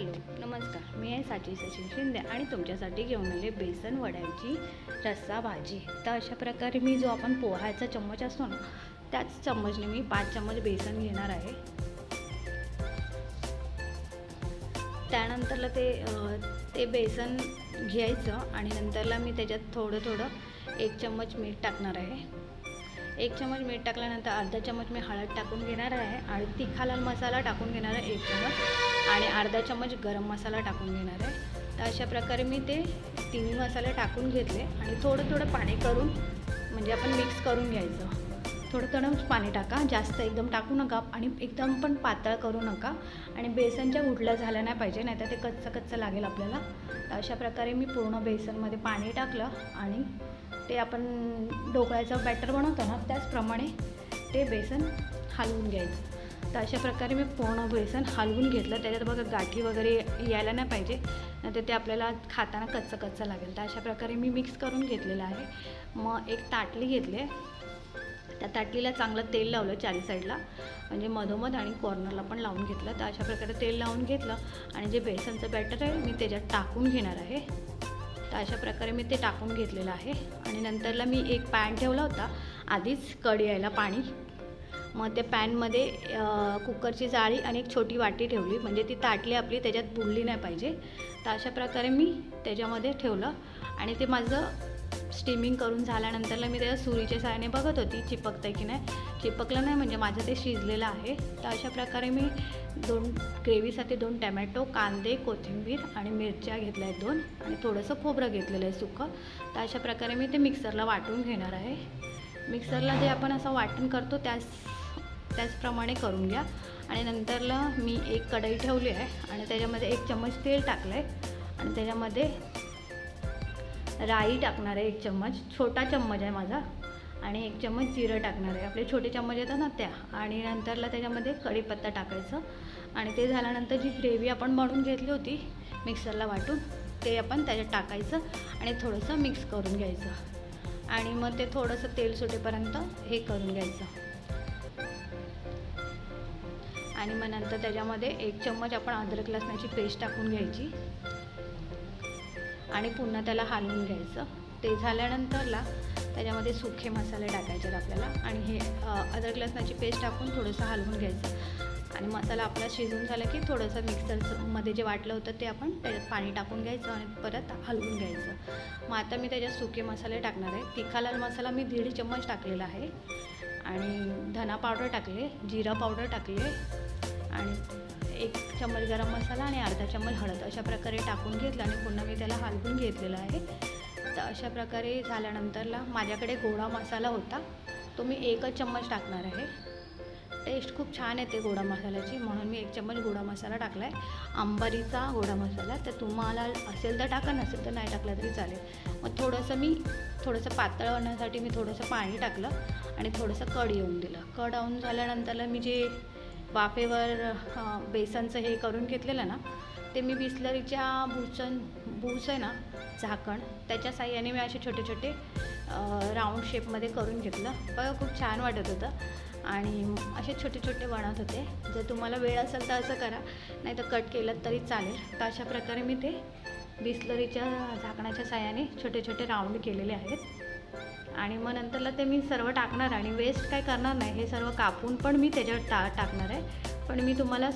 Hello नमस्कार. मी आहे साची सचिन शिंदे आणि तुमच्यासाठी घेऊन आले बेसन वड्यांची रस्सा भाजी. तर अशा प्रकारे मी जो आपण पोहायचा चम्मच असतो ना त्याच चम्मचने मी पाच चम्मच बेसन घेणार आहे. त्यानंतरला ते ते बेसन घ्यायचं आणि नंतरला मी त्याच्यात थोडं थोडं एक चम्मच मीठ टाकणार आहे. एक चम्मच मीठ टाकल्यानंतर अर्धा चम्मच मी हळद टाकून घेणार आहे आणि तिखा लाल मसाला टाकून घेणार आहे एक चम्मच. आणि अर्धा चम्मच गरम मसाला टाकून घेणार आहे. तर अशा प्रकारे मी ते तिन्ही मसाले टाकून घेतले आणि थोडं थोडं पाणी करून म्हणजे आपण मिक्स करून घ्यायचं. थोडं थोडं पाणी टाका जास्त एकदम टाकू नका आणि एकदम पण पातळ करू नका. आणि बेसनच्या उठल्या झाल्या नाही पाहिजे नाहीतर ते कच्चं कच्चं लागेल आपल्याला. तर अशा प्रकारे मी पूर्ण बेसनमध्ये पाणी टाकलं आणि ते आपण ढोकळ्याचं बॅटर बनवतो ना त्याचप्रमाणे ते बेसन हलवून घ्यायचं. तर अशा प्रकारे मी पूर्ण बेसन हलवून घेतलं. त्याच्यात बघा गाठी वगैरे यायला नाही पाहिजे. नाही तर ते आपल्याला खाताना कच्चं कच्चं लागेल. तर अशा प्रकारे मी मिक्स करून घेतलेलं आहे. मग एक ताटली घेतली. त्या ताटलीला चांगलं तेल लावलं चारी साईडला. म्हणजे मधोमध आणि कॉर्नरला पण लावून घेतलं. तर अशा प्रकारे तेल लावून घेतलं. आणि जे बेसनचं बॅटर आहे मी त्याच्यात टाकून घेणार आहे. तर अशा प्रकारे मी ते टाकून घेतलेलं आहे. आणि नंतरला मी एक पॅन ठेवला होता. आधीच कढी यायला पाणी. मग ते पॅनमध्ये कुकरची जाळी आणि एक छोटी वाटी ठेवली. म्हणजे ती ताटली आपली त्याच्यात बुडली नाही पाहिजे. तर अशा प्रकारे मी त्याच्यामध्ये ठेवलं. आणि ते माझं स्टीमिंग करून झाल्यानंतरला मी त्याच्या सुरीच्या साहाय्याने बघत होती चिपकतं की नाही. चिपकलं नाही म्हणजे माझं ते शिजलेलं आहे. तर अशा प्रकारे मी दोन ग्रेव्हीसाठी दोन टमॅटो कांदे कोथिंबीर आणि मिरच्या घेतल्या आहेत दोन. आणि थोडंसं खोबरं घेतलेलं आहे सुकं. तर अशा प्रकारे मी ते मिक्सरला वाटून घेणार आहे. मिक्सरला जे आपण असं वाटण करतो त्याच त्याचप्रमाणे करून घ्या. आणि नंतरला मी एक कढई ठेवली आहे आणि त्याच्यामध्ये एक चम्मच तेल टाकलं आहे आणि त्याच्यामध्ये राई टाकणार आहे एक चम्मच छोटा चम्मच आहे माझा. आणि एक चम्मच जिरं टाकणार आहे. आपले छोटे चम्मच येतात ना त्या. आणि नंतरला त्याच्यामध्ये कढीपत्ता टाकायचं. आणि ते झाल्यानंतर जी ग्रेव्ही आपण बनवून घेतली होती मिक्सरला वाटून ते आपण त्याच्यात टाकायचं आणि थोडंसं मिक्स करून घ्यायचं. आणि मग ते थोडंसं तेल सुटेपर्यंत हे करून घ्यायचं. आणि मग नंतर त्याच्यामध्ये एक चम्मच आपण अद्रक लसणाची पेस्ट टाकून घ्यायची. आणि पुन्हा त्याला हलवून घ्यायचं. ते झाल्यानंतरला त्याच्यामध्ये सुखे मसाले टाकायचे आपल्याला. आणि हे अद्रक लसणाची पेस्ट टाकून थोडंसं हलवून घ्यायचं. आणि मसाला आपला शिजून झाला की थोडंसं मिक्सरमध्ये जे वाटलं होतं ते आपण त्याच्यात पाणी टाकून घ्यायचं आणि परत हलवून घ्यायचं. मग आता मी त्याच्यात सुके मसाले टाकणार आहे. तिखा लाल मसाला मी दीड चम्मच टाकलेला आहे. आणि धना पावडर टाकले जिरा पावडर टाकले आणि एक चम्मच गरम मसाला आणि अर्धा चम्मच हळद अशा प्रकारे टाकून घेतलं आणि पुन्हा मी त्याला हलवून घेतलेलं आहे. तर अशा प्रकारे झाल्यानंतरला माझ्याकडे गोडा मसाला होता. तो मी एकच चम्मच टाकणार आहे. टेस्ट खूप छान येते गोडा मसाल्याची. म्हणून मी एक चम्मच गोडा मसाला टाकला आहे अंबारीचा गोडा मसाला. तर तुम्हाला असेल तर टाका नसेल तर नाही टाकला तरी चालेल. मग थोडंसं मी थोडंसं पातळ होण्यासाठी मी थोडंसं पाणी टाकलं आणि थोडंसं कड येऊन दिलं. कड येऊन झाल्यानंतरला मी जे वाफेवर बेसनचं हे करून घेतलेलं ना ते मी बिस्लरीच्या भूसन भूस आहे ना झाकण त्याच्या साह्याने मी असे छोटे छोटे राऊंड शेपमध्ये करून घेतलं. बघा खूप छान वाटत होतं. आणि असे छोटे छोटे बनत होते. जर तुम्हाला वेळ असेल तर असं करा. नाही तर कट केलं तरी चालेल. तर अशा प्रकारे मी ते बिस्लरीच्या झाकणाच्या साह्याने छोटे छोटे राऊंड केलेले आहेत. आणि मग नंतरला ते मी सर्व टाकणार आणि वेस्ट काय करणार नाही. हे सर्व कापून पण मी त्याच्यावर टा टाकणार आहे. पण मी तुम्हाला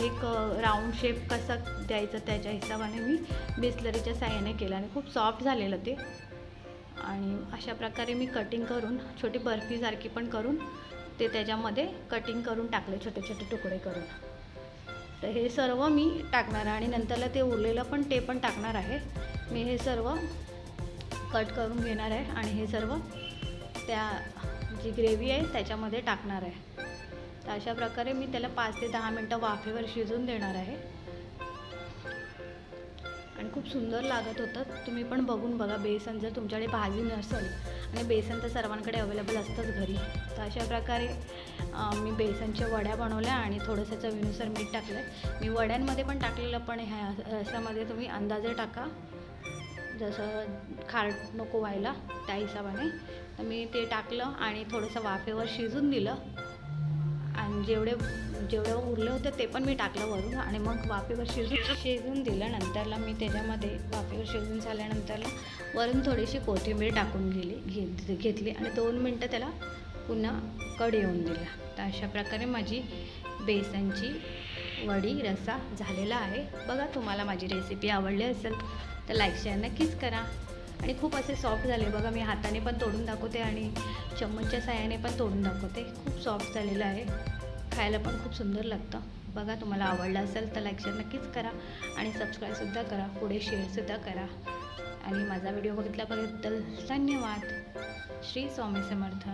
एक राऊंड शेप कसा द्यायचं त्याच्या हिशोबाने मी बिस्लरीच्या साह्याने केलं आणि खूप सॉफ्ट झालेलं ते. आणि अशा प्रकारे मी कटिंग करून छोटी बर्फीसारखी पण करून ते त्याच्यामध्ये कटिंग करून टाकले छोटे छोटे तुकडे करून. तर हे सर्व मी टाकणार आहे आणि नंतरला ते उरलेलं पण ते पण टाकणार आहे. मी हे सर्व कट करून घेणार आहे आणि हे सर्व त्या जी ग्रेव्ही आहे त्याच्यामध्ये टाकणार आहे. तर अशा प्रकारे मी त्याला पाच ते दहा मिनटं वाफेवर शिजून देणार आहे. आणि खूप सुंदर लागत होतं. तुम्ही पण बघून बघा बेसन जर तुमच्याकडे भाजी नसेल आणि बेसन तर सर्वांकडे अवेलेबल असतंच घरी. तर अशा प्रकारे मी बेसनच्या वड्या बनवल्या आणि थोडंसं चवीनुसार मीठ टाकलं मी वड्यांमध्ये पण टाकलेलं पण ह्या रसामध्ये तुम्ही अंदाजे टाका. जसं खारट नको व्हायला त्या हिशोबाने. तर मी ते टाकलं आणि थोडंसं वाफेवर शिजून दिलं. आणि जेवढे जेवढं उरलं होतं ते पण मी टाकलं वरून आणि मग वाफेवर शिजून शिजून दिलं नंतरला मी त्याच्यामध्ये वाफेवर शिजून झाल्यानंतरला वरून थोडीशी कोथिंबीर टाकून गेली घेत घेतली आणि दोन मिनटं त्याला पुन्हा कड येऊन दिला तर अशा प्रकारे माझी बेसनची वडी रस्सा झालेला आहे. बघा तुम्हाला माझी रेसिपी आवडली असेल तर लाईक शेअर नक्कीच करा. आणि खूप असे सॉफ्ट झाले. बघा मी हाताने पण तोडून दाखवते आणि चम्मचच्या साह्याने पण तोडून दाखवते. खूप सॉफ्ट झालेलं आहे. खायला पण खूप सुंदर लागतं. बघा तुम्हाला आवडलं असेल तर लाईक शेअर नक्कीच करा आणि सबस्क्राईबसुद्धा करा. पुढे शेअरसुद्धा करा. आणि माझा व्हिडिओ बघितल्याबद्दल धन्यवाद. श्री स्वामी समर्थ.